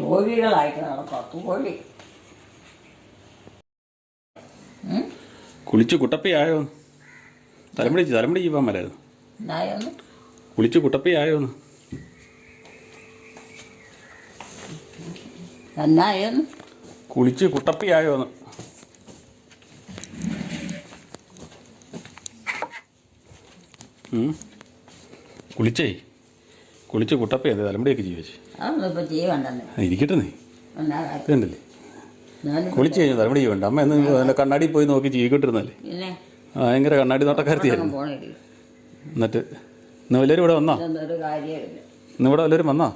തോഴികളായിട്ട് നടക്കുക തോഴി? കുളിച്ച് കുട്ടപ്പയായോ? തലമുടി തലമുടി ചെയ്യാൻ മേലായിരുന്നു കുളിച്ച് കുട്ടപ്പയായോന്ന് എന്നായൊന്ന് കുളിച്ച് കുട്ടപ്പയായോന്ന്. കുളിച്ചേ. കുളിച്ച് കുട്ടപ്പയല്ലേ തലമുടിയൊക്കെ ജീവിച്ചു. ഇരിക്കട്ടെ നീ. കുളിച്ച് കഴിഞ്ഞാൽ തലമുടി ചെയ്യണ്ട. അമ്മ എന്ന് നല്ല കണ്ണാടി പോയി നോക്കി ചെയ്യിക്കൊണ്ടിരുന്നല്ലേ പിന്നെ? ഭയങ്കര കണ്ണാടി നോട്ടക്കാരത്തിയായിരുന്നു. എന്നിട്ട് ഇന്ന് വല്ലവരും ഇവിടെ വന്നോ? ഇന്ന് ഇവിടെ വല്ലവരും വന്നോ?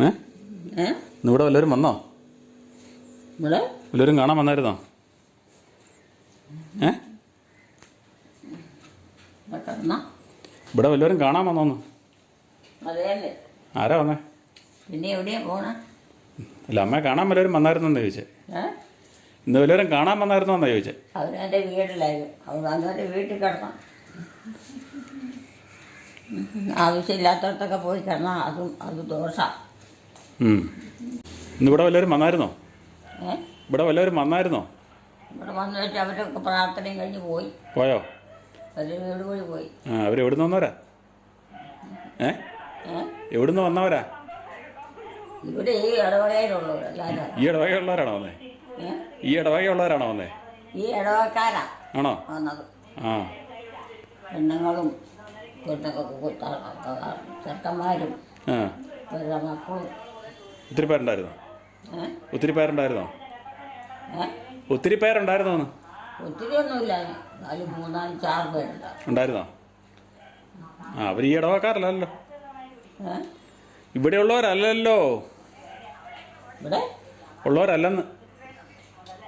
ഏ? ഇന്ന് ഇവിടെ വല്ലവരും വന്നോ? വല്ലവരും കാണാൻ വന്നായിരുന്നോ? ഏ? ഇവിടെ വല്ലവരും കാണാൻ വന്നോന്ന്? അതേല്ലേ ആരാ വന്നേ? പിന്നെ എവിടെയാ പോണേ? അല്ല അമ്മയെ കാണാൻ വല്ലവരും വന്നായിരുന്നെന്ന് ചോദിച്ചേ. ഇന്ന് വല്ലവരും കാണാൻ വന്നായിരുന്നോ എന്നാ ചോദിച്ചേ അവനെന്റെ വീട്ടിലായിരുന്നു. അവർ വീട്ടിൽ കിടക്കണം ആവശ്യമില്ലാത്തടത്തൊക്കെ പോയി കിടന്നാൽ അതും അത് ദോഷമാണ് ഉം. ഇന്ന് ഇവിടെ വല്ലവരും വന്നായിരുന്നോ? ഏ? ഇവിടെ വല്ലവരും വന്നായിരുന്നോ? ഇവിടെ വന്നു വെച്ച് അവരൊക്കെ പ്രാർത്ഥനയും കഴിഞ്ഞ് പോയി. പോയോ? അവർ വീട് കൂടി പോയി. ആ അവരെവിടുന്ന് വന്നവരാ? ഏഹ് ഏ? എവിടുന്ന് വന്നവരാ? ഇവിടെ ഈ ഇടവകയിലുള്ളവർ ഈ ഇടവകയുള്ളവരാണോ വന്നേ? ഈ ഇടവകയുള്ളവരാണോ വന്നേ? ഈ ഇടവക്കാരാ ആണോ? വന്നത്. ആ. പെണ്ണുങ്ങളും പെണ്ണൊക്കെ ചെറുക്കന്മാരും ആ. അവരുടെ മക്കളും. ഒത്തിരി പേരുണ്ടായിരുന്നോ? ഒത്തിരി പേരുണ്ടായിരുന്നോ? ഒത്തിരി പേരുണ്ടായിരുന്നോ ഒത്തിരി ഒന്നുമില്ല. നാല് മൂന്നാൽ ചാറ് പേരുണ്ടാവും ഉണ്ടായിരുന്നോ? ആ അവർ ഈ ഇടവക്കാരല്ലല്ലോ ഏ ഇവിടെയുള്ളവരല്ലല്ലോ. ഇവിടെ? ഉള്ളവരല്ലെന്ന്.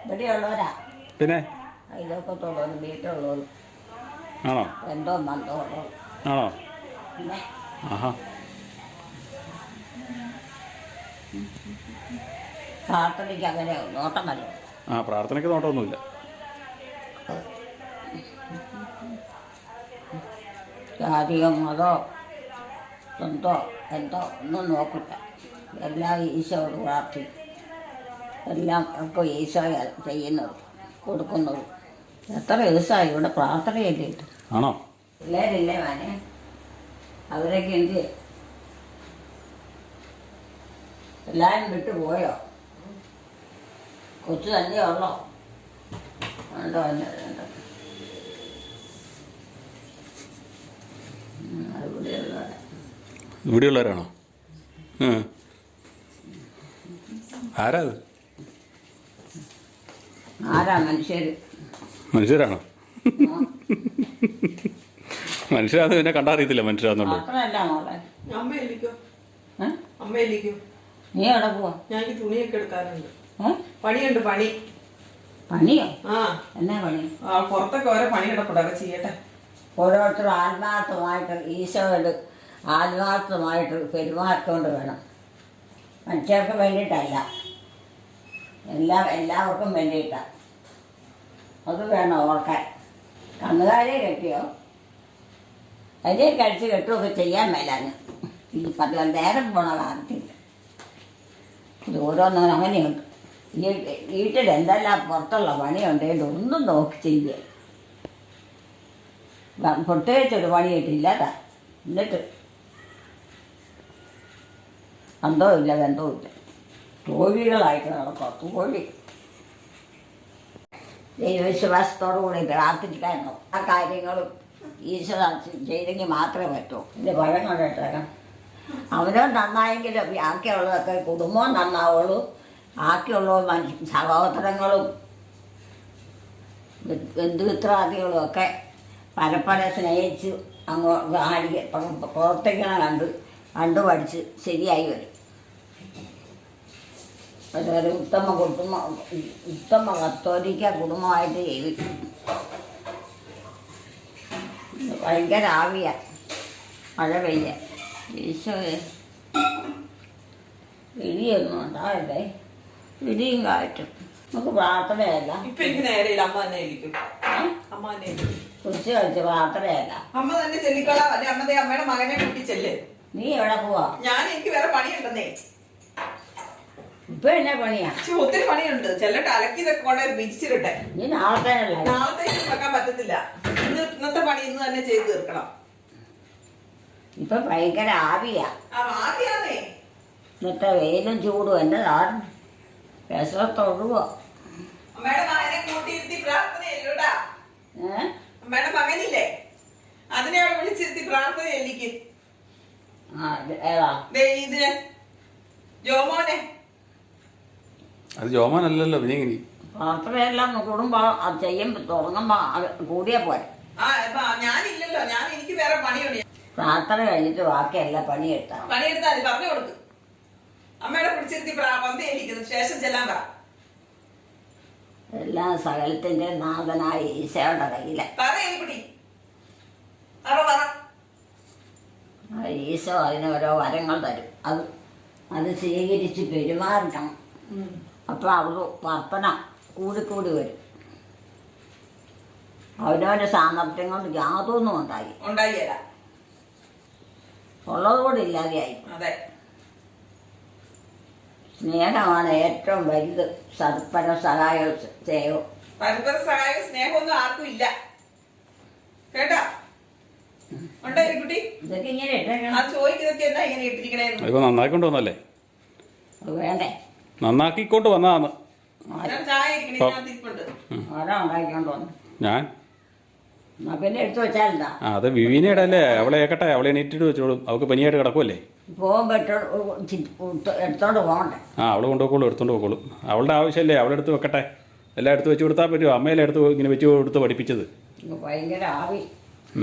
ഇവിടെയുള്ളവരാ? പിന്നെ? വീട്ടിലുള്ളവരും. ആണോ? എന്തോ ആണോ? ആഹാ. പ്രാർത്ഥനയ്ക്ക് അങ്ങനെ ആ പ്രാർത്ഥനയ്ക്ക് നോട്ടമൊന്നുമില്ല. ജാതിയോ മതോ എന്തോ എന്തോ ഒന്നും നോക്കില്ല എല്ലാം ഈശോയോട് പ്രാർത്ഥിക്കും. എല്ലാം ഒക്കെ ഈശോ ചെയ്യുന്നത് കൊടുക്കുന്നത്. എത്ര ദിവസമായി ഇവിടെ പ്രാർത്ഥനയല്ലേ ഇത്? ആണോ? പിള്ളേരില്ലേ മാനെ? അവരൊക്കെ എന്ത് എല്ലാവരും വിട്ടു പോയോ? കൊച്ചു തന്നെ ഉള്ളോ? ഉണ്ടോ ഉണ്ട്, ഉണ്ട്. ഉം, അവിടെയുള്ളവരാ. ഇവിടെയുള്ളവരാണോ? ഉള്ളവരാണോ ആരാ അത്? മനുഷ്യരാണോ? മനുഷ്യരാന്ന് പിന്നെ കണ്ടറിയത്തില്ല ഏ? നീ എവിടെ പോവാ? ഞാൻ തുണിയൊക്കെ എടുക്കാറുണ്ട് ഏ? പണിയുണ്ട് പണി. പണിയോ? എന്നാ പണി? പുറത്തൊക്കെ ഓരോ പണി കിടപ്പുണ്ട് ചെയ്യട്ടെ. ഓരോരുത്തരും ആത്മാർത്ഥമായിട്ട് ഈശോയോട് ആത്മാർത്ഥമായിട്ട് പെരുമാറിക്കൊണ്ട് വേണം. മനുഷ്യർക്ക് വേണ്ടിയിട്ടല്ല. എല്ലാ എല്ലാവർക്കും വേണ്ടിയിട്ടാണ് അത് വേണം ഓർക്കാൻ. കന്നുകാലിയെ കെട്ടിയോ? അതിനെ കഴിച്ച് കെട്ടുമൊക്കെ ചെയ്യാൻ മേലാന്ന്. ഈ പറഞ്ഞ നേരം പോണ കാലത്തില്ല ഇത് ഓരോന്നും അങ്ങനെയുണ്ട്. ഈ വീട്ടിൽ എന്തെല്ലാം പുറത്തുള്ള പണിയുണ്ട് ഇതൊന്നും നോക്കി ചെയ്യുക. പ്രത്യേകിച്ചൊരു പണിയിട്ടില്ലാതാ എന്നിട്ട് അന്തവും ഇല്ല ബന്ധവും ഇല്ല. തോഴികളായിട്ട് നടക്കുക തോഴി ദൈവവിശ്വാസത്തോടു കൂടി പ്രാർത്ഥിക്കാനോ ആ കാര്യങ്ങളും ഈശ്വര ചെയ്തെങ്കിൽ മാത്രമേ പറ്റൂ. എന്റെ ഭയം കണ്ടിട്ടേക്കാം അവനോ നന്നായെങ്കിലും ബാക്കിയുള്ളതൊക്കെ കുടുംബവും നന്നാവുള്ളൂ. ബാക്കിയുള്ള മനുഷ്യ സഹോദരങ്ങളും ബന്ധുമിത്രാദികളുമൊക്കെ ബന്ധുമിത്രാദികളും ഒക്കെ പരപ്പര സ്നേഹിച്ച് അങ്ങോട്ട് പ്രവർത്തിക്കണം കണ്ട് കണ്ടു പഠിച്ച് ശരിയായി വരും. അതൊരു ഉത്തമ കുടുംബ ഉത്തമ കത്തോലിക്ക കുടുംബമായിട്ട് ജീവിക്കും. ഭയങ്കര ആവിയ. മഴ പെയ്യ. ഈശോയെ ഇടിയൊന്നും ഉണ്ടാവല്ലേ? ഇടിയും കാറ്റും. നമുക്ക് പ്രാർത്ഥനയല്ല. ഇപ്പൊ എനിക്ക് നേരെയില്ല അമ്മ തന്നെ ഇരിക്കും. അമ്മ തന്നെ കുറിച്ച് കഴിച്ച് പ്രാർത്ഥനയല്ല. അമ്മ തന്നെ ചെല്ലിക്കോളാം അല്ലെ അമ്മ ദേ അമ്മയുടെ മകനെ കൂട്ടി ചെല്ല് നീ എവിടെ പോവാ? ഞാൻ എനിക്ക് വേറെ പണിയുണ്ടെന്നേ. ഇപ്പൊ എന്നാ പണിയാ? പക്ഷെ ഒത്തിരി പണിയുണ്ട്. ചെല്ലട്ടെ അലക്കിയതൊക്കെ കൊണ്ട് വിരിച്ചിട്ടെ ഇനി നാളത്തേനല്ല? നാളത്തേക്ക് വെക്കാൻ പറ്റത്തില്ല. ഇന്ന് ഇന്നത്തെ പണി ഇന്ന് തന്നെ ചെയ്ത് തീർക്കണം. ഇപ്പൊ ഭയങ്കര ആവിയാ. ആ ആദ്യാന്നേ ഇന്നത്തെ വെയിലും ചൂടും എന്റെ നാടും വിശത്തൊഴുവോ അമ്മയുടെ മകനെ കൂട്ടിയിരുത്തി പ്രാർത്ഥനയല്ലോടാ? ഏഹ് അമ്മയുടെ മകനില്ലേ? അതിനെ അവിടെ വിളിച്ചിരുത്തി പ്രാർത്ഥന ചെല്ലിക്ക് ആ ഇത് ഏതാ? ദേ ഇതിന്. ജോമോനെ അത് ജോമാനല്ലല്ലോ പിന്നെ എങ്ങനെ? പാത്രമെല്ലാം കൂടുമ്പോ അത് ചെയ്യുമ്പോ തുടങ്ങുമ്പോ അത് കൂടിയാ പോരെ. ആ ഇപ്പൊ ഞാനില്ലല്ലോ ഞാൻ എനിക്ക് വേറെ പണിയുണ്ട്. പ്രാർത്ഥന കഴിഞ്ഞിട്ട് ബാക്കിയല്ല പണിയെടുത്താ പണിയെടുത്താൽ മതി പറഞ്ഞു കൊടുക്ക്. അമ്മയുടെ പിടിച്ചിരുത്തി പ്രാ- ശേഷം ചെല്ലാൻ പറ. എല്ലാം സകലത്തിന്റെ നാഥനായ ഈശോയുടെ കയ്യിലെ. പറ എലിപ്പിടി പറ പറ. ആ ഈശോ അതിന് ഓരോ വരങ്ങൾ തരും. അത് അത് സ്വീകരിച്ച് പെരുമാറണം. അപ്പോൾ അത് വർപ്പന കൂടിക്കൂടി വരും. അവനവന്റെ സാമർഥ്യം കൊണ്ട് യാതൊന്നും ഉണ്ടായി. ഉണ്ടായില്ല. ഉള്ളതുകൂടെ ഇല്ലാതെയായി. അതെ. സ്നേഹമാണ് ഏറ്റവും വലുത്. സർപ്പന സഹായവും സ്നേഹവും പരസ്പര സഹായ സ്നേഹമൊന്നും ആർക്കും ഇല്ല. കേട്ടോ? ഉണ്ടോ ഇതൊക്കെ ഇങ്ങനെ ഇട്ടേക്കണം ആ ചോദിക്കുന്നതൊക്കെ എന്താ ഇങ്ങനെ ഇട്ടിരിക്കണേന്ന് അതിപ്പോൾ നന്നായി വന്നല്ലേ? അത് വേണ്ടേ? നന്നാക്കിക്കൊണ്ട് വന്നതാണ്. ഞാൻ. ആ അത് വിവീനയുടെ അല്ലേ അവളെ ഏക്കട്ടെ അവളെ എണീറ്റിട്ട് വെച്ചോളും. അവൾക്ക് പനിയായിട്ട് കിടക്കുമല്ലേ ആ അവൾ കൊണ്ടുപോക്കോളൂ എടുത്തോണ്ട് പോക്കോളൂ അവളുടെ ആവശ്യമല്ലേ അവളെ എടുത്ത് വെക്കട്ടെ. എല്ലാം എടുത്ത് വെച്ച് കൊടുത്താൽ പറ്റുമോ അമ്മയെല്ലാം എടുത്ത് ഇങ്ങനെ വെച്ച് കൊടുത്ത് പഠിപ്പിച്ചത്. ഭയങ്കര ആവി.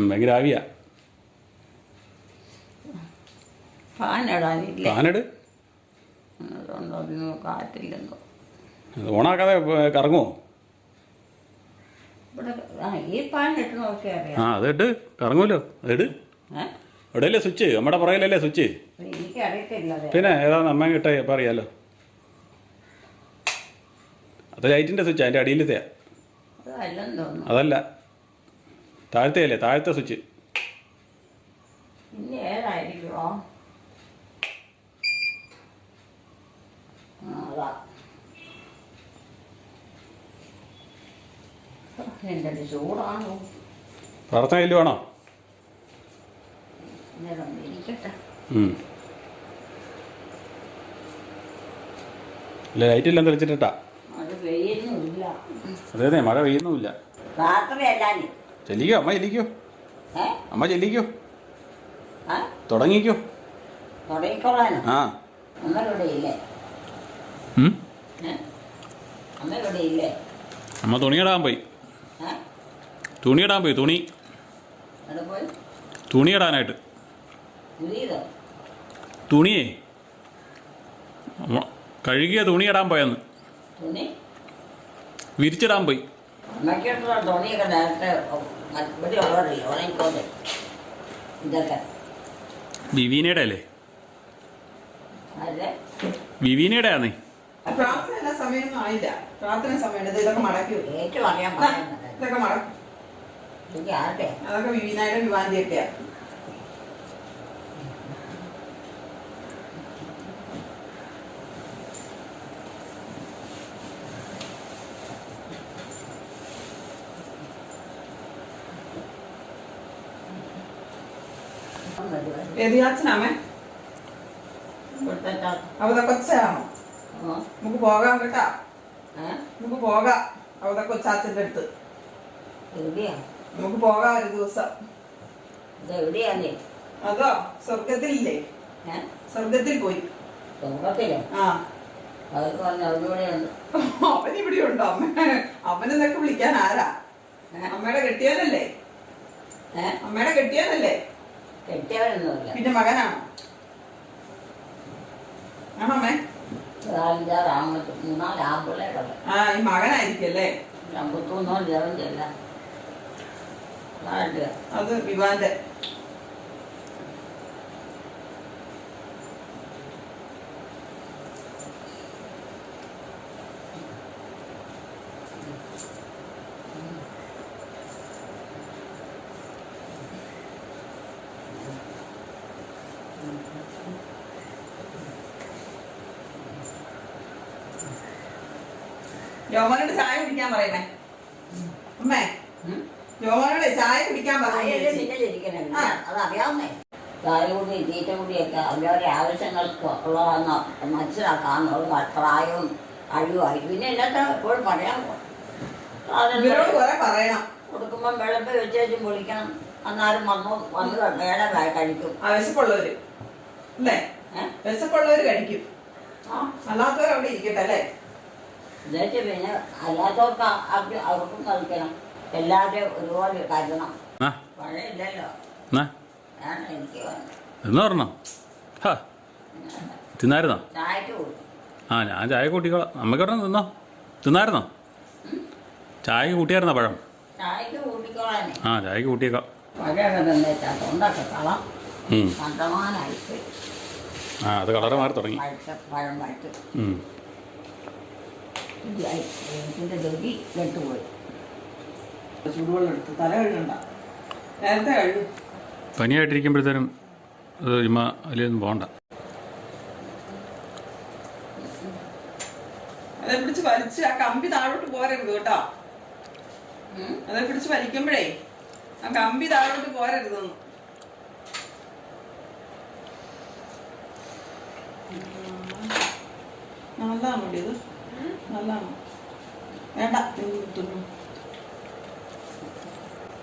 ഭയങ്കര ആവിയാ. ഫാൻ ഇടാനില്ല? ഫാനെട് അതുകൊണ്ട് അതിന് കാറ്റില്ലെന്നോ അത് ഓണാക്കാതെ കറങ്ങുമോ ഇവിടെ ആ ഈ ഇട്ട് നോക്കിയാൽ ആ അതിട്ട് കറങ്ങുമല്ലോ. അതിട് ഏ? എവിടെയല്ലേ സ്വിച്ച്? നമ്മുടെ പുറകിലല്ലേ സ്വിച്ച്? അത് പിന്നെ ഏതാന്ന് അമ്മ കിട്ടേ പറയാലോ അറിയാലോ. അത് ലൈറ്റിന്റെ സ്വിച്ച് അതിന്റെ അടിയിലത്തെയാ. അതല്ലെന്ന് തോന്നുന്നു. അതല്ല. താഴത്തെ അല്ലേ താഴത്തെ സ്വിച്ച്. ഇനി ഏതായിരിക്കുമോ ചൂടാണോ? പ്രാർത്ഥന ഇല്ല വേണോ. ഇല്ല ലൈറ്റെല്ലാം തെളിച്ചിട്ടാ അത് അതെ മഴ പെയ്യുന്നുമില്ല. ചെല്ലിക്കോ അമ്മ ചെല്ലിക്കോ. അമ്മ ചെല്ലിക്കോ. തുടങ്ങിക്കോ. ആ. അമ്മ ഇല്ലേ? അമ്മ തുണിയിടാൻ പോയി. തുണി തുണിയിടാൻ പോയി തുണി. തുണിയിടാനായിട്ട് തുണിയേ? കഴുകിയ തുണിയിടാൻ പോയെന്ന്. വിരിച്ചിടാൻ പോയി. വിവീനയുടെ അല്ലേ വിവീനയുടെ ആന്നേ പ്രാർത്ഥന എല്ലാ സമയമൊന്നും ആയില്ല. പ്രാർത്ഥന സമയമുണ്ട്. ഇതൊക്കെ മടക്കി വെക്കും. ഏറ്റവും അറിയാൻ ഇതൊക്കെ മടക്കും. അതൊക്കെ വിവിനായുടെ വിവാന്തിയൊക്കെയാ വ്യതിയാച്ചനാമേ ഇവിടുത്തെ ചാ- അവത കൊച്ചാണോ? നമുക്ക് പോകാം കേട്ടാ. നമുക്ക് പോകാം. അവിടെ കൊച്ചാച്ചന്റെ അടുത്ത്. എവിടെയാ? നമുക്ക് പോകാം ഒരു ദിവസം. അതോ സ്വർഗത്തിലില്ലേ സ്വർഗത്തിൽ പോയി. സ്വർഗത്തിലോ ആ. അവൻ ഇവിടെ ഉണ്ടോ. അമ്മ അവനെന്നൊക്കെ വിളിക്കാൻ ആരാ? അമ്മയുടെ കെട്ടിയാനല്ലേ ഏ? അമ്മയുടെ കെട്ടിയാനല്ലേ കെട്ടിയവരൊന്നുമില്ല പിന്നെ മകനാണോ? ആണോ അമ്മേ? നാലഞ്ചാറ് ആമത്ത് മൂന്നാൽ ആമ്പിള്ളേരുണ്ട് ആ ഈ മകനായിരിക്കും അല്ലേ അമ്പത്തൊന്നോ ജപഞ്ചല്ല അല്ല. അത് വിവാന്റെ യോമനോട് ചായ കുടിക്കാൻ പറയണേ. അമ്മേ ജോമോനോട് ചായ കുടിക്കാൻ അല്ലാത്തവരവിടെ അതറിയാവുന്നേ ചായ കൂടി തീറ്റ കൂടിയൊക്കെ അവരവരെ ആവശ്യങ്ങൾക്ക് ഉള്ളതെന്ന് മനസ്സിലാക്കാന്നുള്ള പ്രായവും കഴിവുമായി പിന്നെ ഇല്ലാത്ത എപ്പോഴും പറയാൻ ഇവരോട് കുറെ പറയണം. കൊടുക്കുമ്പോൾ വെച്ചേച്ചും അന്നാലും വന്നു വന്ന് വേറെ കഴിക്കും. ആവശ്യമുള്ളവര്. അല്ലേ? വിശപ്പുള്ളവര് കഴിക്കും. അവിടെ ഇരിക്കട്ടെ അല്ലേ? എന്നുവെച്ച് പിന്നെ അല്ലാത്തവർക്ക് ആ- അവർ അവർക്കും കളിക്കണം. എല്ലാവരെയും ഒരുപോലെ കരുതണം. ആ പഴയില്ലല്ലോ. എന്നാ വേണം എനിക്ക് വേണം. എന്ന് പറഞ്ഞോ? ഹാ. തിന്നായിരുന്നോ? ചായക്ക് ആ ഞാൻ ചായ കൂട്ടിക്കോളാം. അമ്മയ്ക്ക് പറഞ്ഞോ തിന്നോ? തിന്നായിരുന്നോ? ചായക്ക് കൂട്ടിയായിരുന്നോ പഴം? ചായക്ക് ആ ചായക്ക് കൂട്ടിയേക്കാം. തൊണ്ടൊക്കെ കളം ആ അത് കളറ് മാറി തുടങ്ങി. പഴം ഉം. ഇതായി. ഇതിന്റെ തൊലി കെട്ടുപോയി ചൂടുവെള്ളം എടുത്ത് തല കഴുകണ്ട നേരത്തെ കഴുകും പനിയായിട്ടിരിക്കുമ്പോഴത്തേനും പോണ്ട ചുമ്മാ അതിലൊന്നും പോകണ്ട അതെ പിടിച്ച് വലിച്ച് ആ കമ്പി താഴോട്ട് പോരരുത് കേട്ടോ? അതെ പിടിച്ച് വലിക്കുമ്പോഴേ ആ കമ്പി താഴോട്ട് പോരരുതെന്ന് നല്ലതാ ഇത് നല്ലതാണോ. വേണ്ട തിന്നു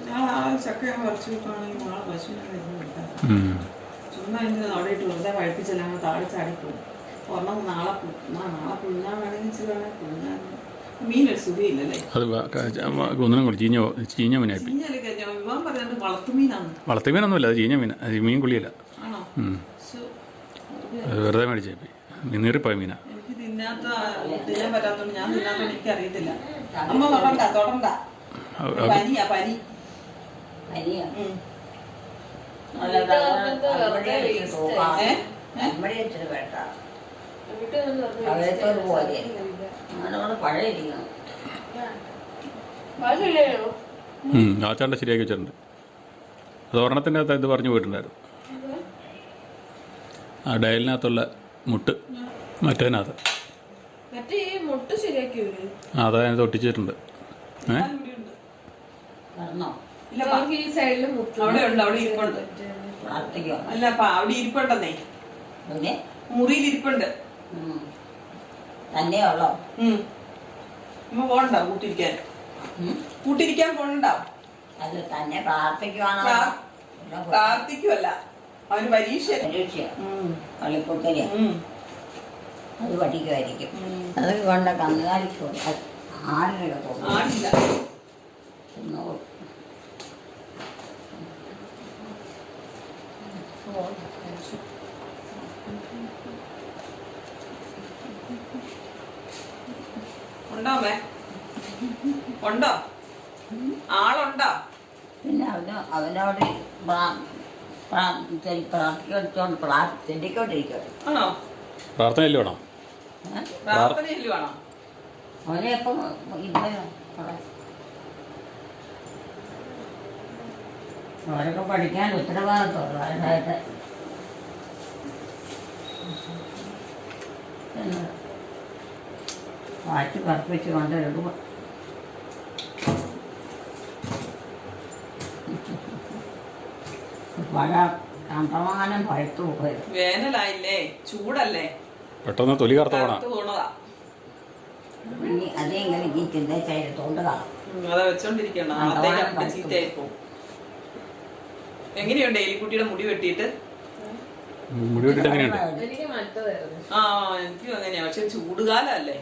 ഞാൻ ആ ചക്ക ഞാൻ പറിച്ചു വെക്കുകയാണെങ്കിൽ നാളെ പശുവിനെ കൊടുക്കാം ഉം. ചുമ്മാ എനിക്ക് അവിടെ ഇട്ട് വെറുതെ പഴുപ്പിച്ചല്ല അങ്ങനെ താഴെ ചാടിപ്പോകും ഒരെണ്ണം നാളെ നാളെ പുഴുങ്ങാൻ വേണമെങ്കിൽ ഇച്ചിരി പുഴുങ്ങാൻ. മീനൊരു ഒന്നിനും കൂടി ചീഞ്ഞ വളർത്തു മീനൊന്നുമില്ല അത് ചീഞ്ഞ മീൻ അത് മീൻ കുളിയല്ല വെറുതെ മേടിച്ചേപ്പി നീറിപ്പോയ മീനാ. തിന്നാത്ത തിന്നാൻ പറ്റാത്തോണ്ട് ഞാൻ തിന്നാത്തോണ്ട് എനിക്ക് അറിയത്തില്ല അമ്മ തൊടണ്ട തൊടണ്ട. അത് അത് പനിയാ പനി. പനിയാ. ഉം. നമ്മുടെ ഇച്ചിരി തൂക്കാം. ഏ? നമ്മുടെ ഇച്ചിരി വേണ്ട. പോലെ അങ്ങനെ കൂടെ പഴയിരിക്കണം ഉം. ആ ചാണ്ട ശരിയാക്കി വെച്ചിട്ടുണ്ട്. അത് ഒരെണ്ണത്തിനകത്ത് അകത്ത് ഇത് പറഞ്ഞു പോയിട്ടുണ്ടായിരുന്നു. ആ ഡയലിനകത്തുള്ള മുട്ട് മറ്റേതിനകത്ത്. അവിടെ ഇരിപ്പുണ്ട്. പ്രാർത്ഥിക്കോ അല്ല പ- അവിടെ ഇരിപ്പുണ്ടെന്നേ. മുറിയിൽ ഇരിപ്പുണ്ട്. തന്നെയുള്ളോ പോണ്ട കൂട്ടിരിക്കാൻ? കൂട്ടിരിക്കാൻ പോണണ്ട? അത് തന്നെ പ്രാർത്ഥിക്കുവാണോ? പ്രാർത്ഥിക്കുമല്ല അവന് പരീക്ഷ. പരീക്ഷ കളിക്കുട്ടിന് അത് പഠിക്കുമായിരിക്കും അത് കൊണ്ട് കന്നുകാലിക്ക് ആടിനൊക്കെ. ഉണ്ടോ ഉണ്ടോ? ആളുണ്ടോ? പിന്നെ അവന് അവനോട് പ്രാ- പ്രാ- പ്രാർത്ഥന പ്രാർത്ഥിച്ചോണ്ട് പ്രാർത്ഥി ചെല്ലിക്കൊണ്ടിരിക്കട്ടെ ആണോ? അവനെ എപ്പം? അവരൊക്കെ പഠിക്കാൻ ഉത്തരവാദിത്തമുള്ള അതായത് മാറ്റി പറപ്പിച്ച് കൊണ്ടിടുക പഴ കണ്ടമാനം പഴുത്തു പോയി. വേനലായില്ലേ? ചൂടല്ലേ? പെട്ടെന്ന് തൊലി കറുത്ത പോണ എങ്ങനെയുണ്ട് എലിക്കുട്ടിയുടെ മുടി വെട്ടിയിട്ട്? മുടി വെട്ടിട്ട് എങ്ങനെയുണ്ട്? ആ എനിക്കും അങ്ങനെയാ. പക്ഷെ ചൂടുകാലല്ലേ?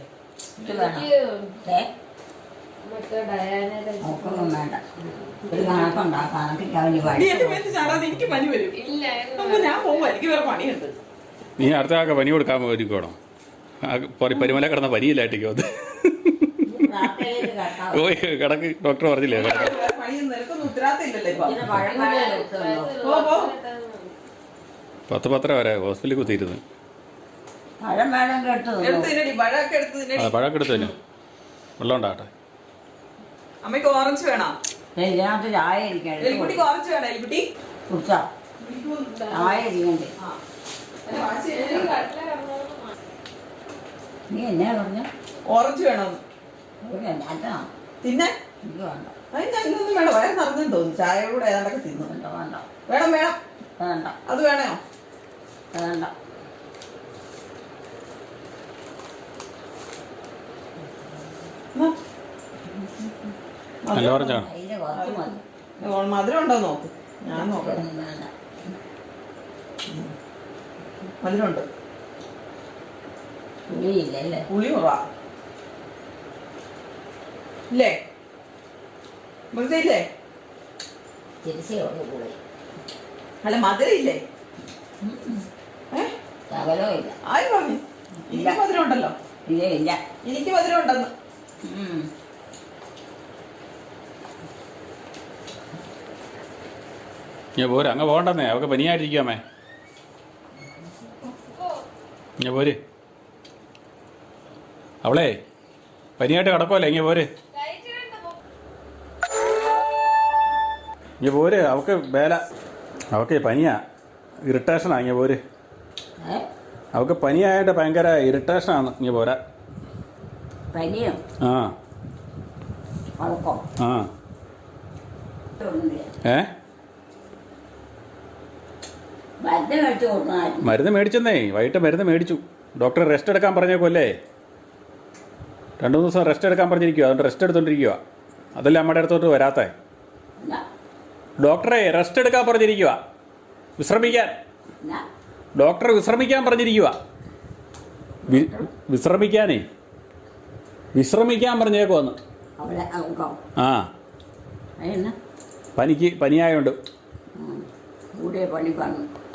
എനിക്ക് പനി വരും. ഇല്ല അപ്പൊ ഞാൻ പോകുമ്പോ എനിക്ക് വേറെ പണിയുണ്ട്. നീ അടുത്ത ആൾക്ക് പനി കൊടുക്കാൻ ഒരുക്കണോ പരിമല കിടന്ന പനിയില്ലായിട്ടേക്കോ അത്. ഓ ഓയ് കിടക്ക്. ഡോക്ടർ പറഞ്ഞില്ലേ. പത്ത് പത്തര വരെ ഹോസ്പിറ്റലിൽ കുത്തിയിരുന്നു. പഴമൊക്കെ എടുത്ത് തന്നെ വെള്ളം ഉണ്ടാകട്ടെ അമ്മയ്ക്ക് ഓറഞ്ച് വേണോ? ചായ ഇരിക്കണം എലിക്കുട്ടിക്ക് ഓറഞ്ച് വേണോ എലിക്കുട്ടി? കുടിച്ചോ. ചായ ഇരിക്കണ്ടേ ആ എന്നെ വാശി ചെയ്യണ്ട. നീ എന്നാ പറഞ്ഞ? ഓറഞ്ച് വേണമെന്ന് തിന്നെ? അതിന് ഇന്നൊന്നും വേണ്ട. വയറ് നിറഞ്ഞു തോന്നുന്നു. ചായ കൂടെ ഏതാണ്ടൊക്കെ തിന്നു. വേണ്ട വേണ്ട. വേണം വേണം. വേണ്ട. അത് വേണോ വേണ്ട. മധുരം. ഉണ്ടോ നോക്ക്. ഞാൻ നോക്കട്ടെ. മധുരം ഉണ്ട്. പുളിയില്ലല്ലേ? പുളി കുറവാ. ഇല്ലേ? തിരിച്ചുള്ള പുളി. അല്ല മധുരം ഇല്ലേ ഏ? ഇല്ല. ആര് പറഞ്ഞു? എനിക്ക് മധുരം ഉണ്ടല്ലോ ഇല്ല ഇല്ല. എനിക്ക് മധുരം ഉണ്ടെന്ന്. ഞാൻ പോര് അങ്ങ് പോകണ്ടെന്നേ. അവൾക്ക് പനിയായിട്ടിരിക്കാമേ ഞാൻ പോര്. അവളേ പനിയായിട്ട് കിടക്കുമല്ലേ ഇങ്ങനെ പോര്. ഇങ്ങനെ പോര്. അവക്ക് വേല. അവക്ക് പനിയാ. ഇറിറ്റേഷനാ ഇങ്ങനെ പോര്. അവക്ക് പനിയായിട്ട് ഭയങ്കര ഇറിറ്റേഷനാണ് ഇങ്ങനെ പോരാ. ആ. ആ. ഏ? മരുന്ന് മേടിച്ചെന്നേ. വൈകിട്ട് മരുന്ന് മേടിച്ചു. ഡോക്ടർ റെസ്റ്റ് എടുക്കാൻ പറഞ്ഞേക്കുമല്ലേ രണ്ട് മൂന്ന് ദിവസം റെസ്റ്റ് എടുക്കാൻ പറഞ്ഞിരിക്കുക അതുകൊണ്ട് റെസ്റ്റ് എടുത്തോണ്ടിരിക്കുക അതല്ല അമ്മയുടെ അടുത്തോട്ട് വരാത്തേ? ഡോക്ടറെ റെസ്റ്റ് എടുക്കാൻ പറഞ്ഞിരിക്കുക വിശ്രമിക്കാൻ. ഡോക്ടർ വിശ്രമിക്കാൻ പറഞ്ഞിരിക്കുക വിശ്രമിക്കാനേ. വിശ്രമിക്കാൻ പറഞ്ഞേക്കുവന്ന് ആ. പനിക്ക് പനിയായോണ്ട്.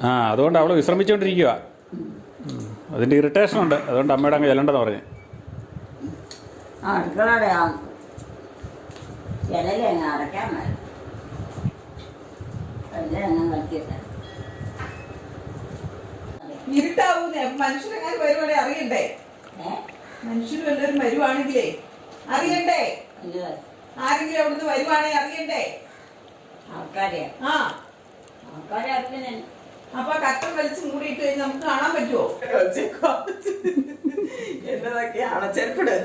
ആ അതുകൊണ്ട് അവൾ വിശ്രമിച്ചുകൊണ്ടിരിക്കുക അതിന്റെ ഇറിറ്റേഷൻ ഉണ്ട്. അതുകൊണ്ട് അമ്മയുടെ അങ്ങ് ചെല്ലണ്ടെന്ന് പറഞ്ഞു. അടുക്കളയുടെ ആ ചിലരെ അങ്ങ് അടയ്ക്കാൻ വേണം എല്ലാം അങ്ങ് കളിക്കട്ടെ ഇരുട്ടാവൂന്നേ? മനുഷ്യരെങ്ങനെ വരുവാണെ അറിയണ്ടേ? മനുഷ്യർ വല്ലവരും വരുവാണെങ്കിലേ? അറിയണ്ടേ? ആരെങ്കിലും അവിടുന്ന് വരുവാണെ അറിയണ്ടേ? ആൾക്കാരെ? ആ. ആൾക്കാരെ അറിഞ്ഞ അപ്പൊ കട്ടൻ വലിച്ച് മൂടിയിട്ട് നമുക്ക് കാണാൻ പറ്റുമോ എന്നതൊക്കെ ചെരുപ്പിട്?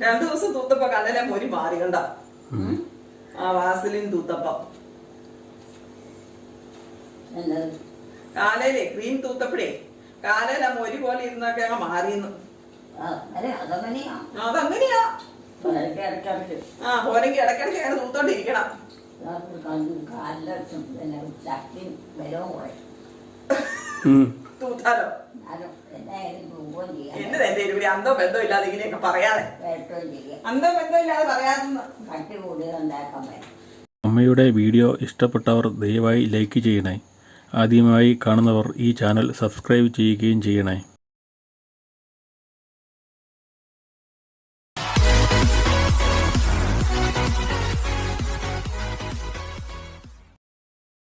രണ്ടു ദിവസം തൂത്തപ്പ കണ്ണിലെ മൊരി മാറി കണ്ട? ആ വാസലിൻ തൂത്തപ്പ. കാലയിലെ ക്രീം തൂത്തപ്പഴേ കാലയിൽ ആ മൊരി പോലെ ഇരുന്നൊക്കെ അങ്ങ് മാറിയെന്ന്. അതങ്ങനെയാ. ആ പോരെങ്കിൽ ഇടയ്ക്കിടയ്ക്ക്. അങ്ങനെ തൂത്തോണ്ടിരിക്കണം. കാലിലും പിന്നെ വരവും കുറയും തൂത്താലോ? പോവുകയും എന്റെ എന്റെ അന്തോ ബന്ധം ഇല്ലാതെ ഇങ്ങനെയൊക്കെ പറയാതെ? അന്തോ ബന്ധം ഇല്ലാതെ പറയാതെ അമ്മയുടെ വീഡിയോ ഇഷ്ടപ്പെട്ടവർ ദയവായി ലൈക്ക് ചെയ്യണേ. ആദ്യമായി കാണുന്നവർ ഈ ചാനൽ സബ്സ്ക്രൈബ് ചെയ്യുകയും ചെയ്യണേ.